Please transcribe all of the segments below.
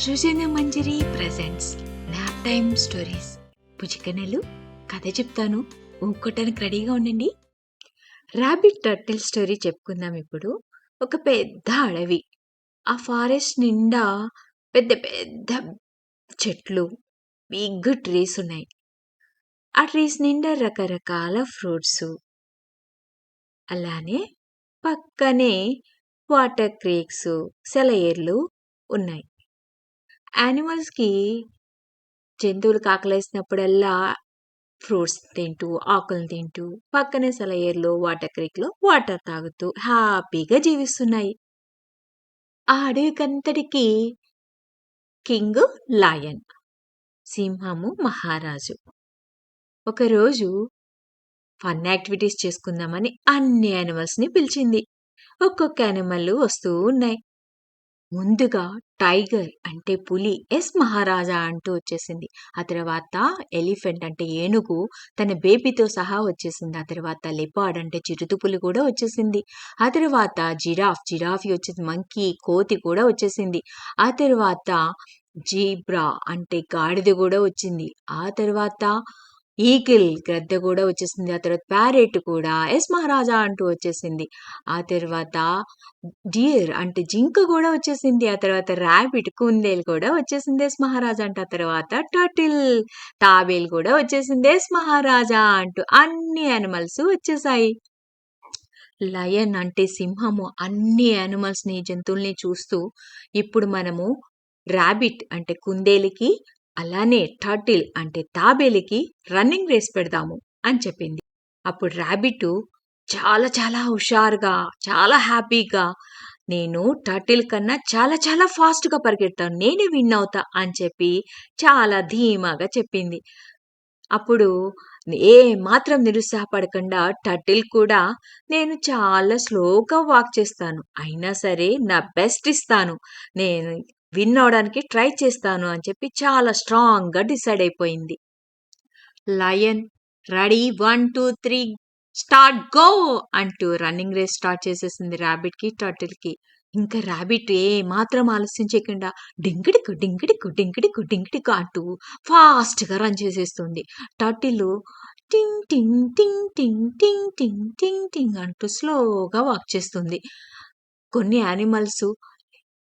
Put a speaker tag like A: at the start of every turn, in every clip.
A: Srujana Manjari presents nap time stories పుచికనెలు కథ చెప్తాను. ఊక్కోటానికి రెడీగా ఉండండి. రాబిట్ టర్టిల్ స్టోరీ చెప్పుకుందాం ఇప్పుడు. ఒక పెద్ద అడవి. ఆ ఫారెస్ట్ నిండా పెద్ద పెద్ద చెట్లు బిగ్ ట్రీస్ ఉన్నాయి. ఆ ట్రీస్ నిండా రకరకాల ఫ్రూట్స్ అలానే పక్కనే వాటర్ క్రీక్స్ సెలయేర్లు ఉన్నాయి. యానిమల్స్కి జంతువులకు ఆకలేసినప్పుడల్లా ఫ్రూట్స్ తింటూ ఆకులను తింటూ పక్కనే సెలయేర్లు వాటర్ క్రీక్లో వాటర్ తాగుతూ హ్యాపీగా జీవిస్తున్నాయి. ఆ అడవికంతటికి కింగ్ లాయన్ సింహము మహారాజు. ఒకరోజు ఫన్ యాక్టివిటీస్ చేసుకుందామని అన్ని యానిమల్స్ని పిలిచింది. ఒక్కొక్క యానిమల్ వస్తూ ఉన్నాయి. ముందుగా టైగర్ అంటే పులి ఎస్ మహారాజా అంటూ వచ్చేసింది. ఆ తర్వాత ఎలిఫెంట్ అంటే ఏనుగు తన బేబీతో సహా వచ్చేసింది. ఆ తర్వాత లెపాడ్ అంటే చిరుతుపులి కూడా వచ్చేసింది. ఆ తర్వాత జిరాఫ్ జిరాఫీ వచ్చేసి మంకీ కోతి కూడా వచ్చేసింది. ఆ తర్వాత జీబ్రా అంటే గాడిద కూడా వచ్చింది. ఆ తర్వాత ఈకిల్ గద్ద కూడా వచ్చేసింది. ఆ తర్వాత ప్యారెట్ కూడా ఎస్ మహారాజా అంటూ వచ్చేసింది. ఆ తర్వాత డియర్ అంటే జింక కూడా వచ్చేసింది. ఆ తర్వాత ర్యాబిట్ కుందేలు కూడా వచ్చేసింది ఎస్ మహారాజా అంట. ఆ తర్వాత టటిల్ తాబేలు కూడా వచ్చేసింది ఎస్ మహారాజా అంటూ. అన్ని యానిమల్స్ వచ్చేసాయి. లయన్ అంటే సింహము. అన్ని యానిమల్స్ని జంతువుల్ని చూస్తూ ఇప్పుడు మనము ర్యాబిట్ అంటే కుందేలికి అలానే టర్టిల్ అంటే తాబేలికి రన్నింగ్ రేస్ పెడదాము అని చెప్పింది. అప్పుడు ర్యాబిట్ చాలా చాలా హుషారుగా చాలా హ్యాపీగా నేను టర్టిల్ కన్నా చాలా చాలా ఫాస్ట్గా పరిగెడతాను నేనే విన్ అవుతా అని చెప్పి చాలా ధీమాగా చెప్పింది. అప్పుడు ఏ మాత్రం నిరుత్సాహపడకుండా టర్టిల్ కూడా నేను చాలా స్లోగా వాక్ చేస్తాను అయినా సరే నా బెస్ట్ ఇస్తాను నేను విన్ అవడానికి ట్రై చేస్తాను అని చెప్పి చాలా స్ట్రాంగ్గా డిసైడ్ అయిపోయింది. Lion ready? One two three start go! అంటూ రన్నింగ్ రేస్ స్టార్ట్ చేసేసింది ర్యాబిట్కి టర్టిల్కి. ఇంకా ర్యాబిట్ ఏ మాత్రం ఆలస్యం చేయకుండా డింగిడికు డింగిడికు డింగిడికు డింగిడికు అంటూ ఫాస్ట్గా రన్ చేసేస్తుంది. టర్టిల్ టింగ్ టింగ్ టింగ్ టింగ్ టింగ్ టింగ్ టింగ్ టింగ్ అంటూ స్లోగా వాక్ చేస్తుంది. కొన్ని యానిమల్స్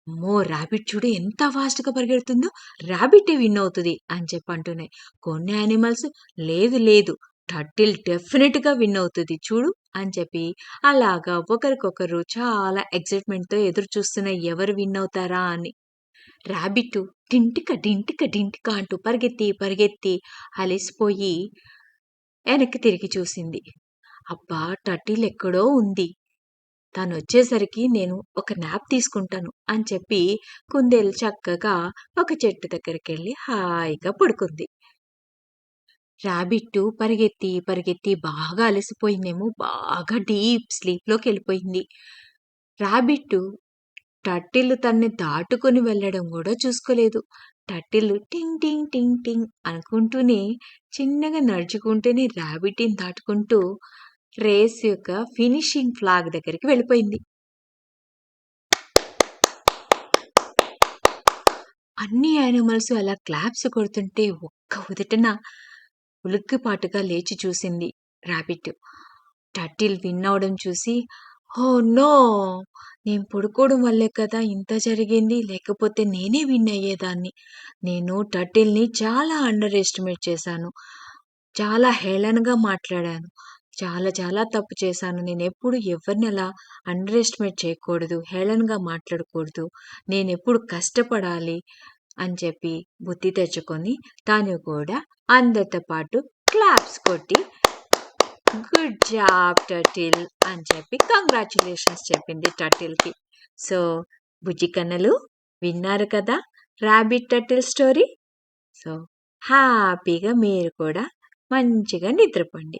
A: అమ్మో! ర్యాబిట్ చూడు ఎంత ఫాస్ట్గా పరిగెడుతుందో ర్యాబిటే విన్ అవుతుంది అని చెప్పి అంటున్నాయి. కొన్ని యానిమల్స్ లేదు లేదు టర్టిల్ డెఫినెట్గా విన్ అవుతుంది చూడు అని చెప్పి అలాగా ఒకరికొకరు చాలా ఎక్సైట్మెంట్తో ఎదురు చూస్తున్న ఎవరు విన్ అవుతారా అని. ర్యాబిట్ డింటిక డింటిక డింటిక అంటూ పరిగెత్తి పరిగెత్తి అలసిపోయి వెనక్కి తిరిగి చూసింది. అబ్బా! టర్టిల్ ఎక్కడో ఉంది. తాను వచ్చేసరికి నేను ఒక నాప్ తీసుకుంటాను అని చెప్పి కుందేలు చక్కగా ఒక చెట్టు దగ్గరికి వెళ్ళి హాయిగా పడుకుంది. రాబిట్టు పరిగెత్తి పరిగెత్తి బాగా అలసిపోయిందేమో బాగా డీప్ స్లీప్లోకి వెళ్ళిపోయింది ర్యాబిట్ టట్టిల్లు తన్ని దాటుకొని వెళ్ళడం కూడా చూసుకోలేదు. టట్టిల్లు టింగ్ టింగ్ టింగ్ టింగ్ అనుకుంటూనే చిన్నగా నడుచుకుంటూనే ర్యాబిట్ని దాటుకుంటూ రేస్ యొక్క ఫినిషింగ్ ఫ్లాగ్ దగ్గరికి వెళ్ళిపోయింది. అన్ని యానిమల్స్ అలా క్లాప్స్ కొడుతుంటే ఒక్క ఉదటన ఉలిక్కిపాటుగా లేచి చూసింది ర్యాబిట్ టర్టిల్ విన్ అవడం చూసి హో నో! నేను పడుకోవడం వల్లే కదా ఇంత జరిగింది లేకపోతే నేనే విన్ అయ్యేదాన్ని. నేను టర్టిల్ని చాలా అండర్ ఎస్టిమేట్ చేశాను. చాలా హేళనగా మాట్లాడాను. చాలా చాలా తప్పు చేశాను. నేను ఎప్పుడు ఎవరిని అలా అండర్ ఎస్టిమేట్ చేయకూడదు హేళనగా మాట్లాడకూడదు. నేను ఎప్పుడు కష్టపడాలి అని చెప్పి బుద్ధి తెచ్చుకొని తాను కూడా అందరితో పాటు క్లాప్స్ కొట్టి గుడ్ జాబ్ టటిల్ అని చెప్పి కంగ్రాచులేషన్స్ చెప్పింది టటిల్కి సో బుజ్జి కన్నలు విన్నారు కదా ర్యాబిట్ టటిల్ స్టోరీ సో హ్యాపీగా మీరు కూడా మంచిగా నిద్రపోండి.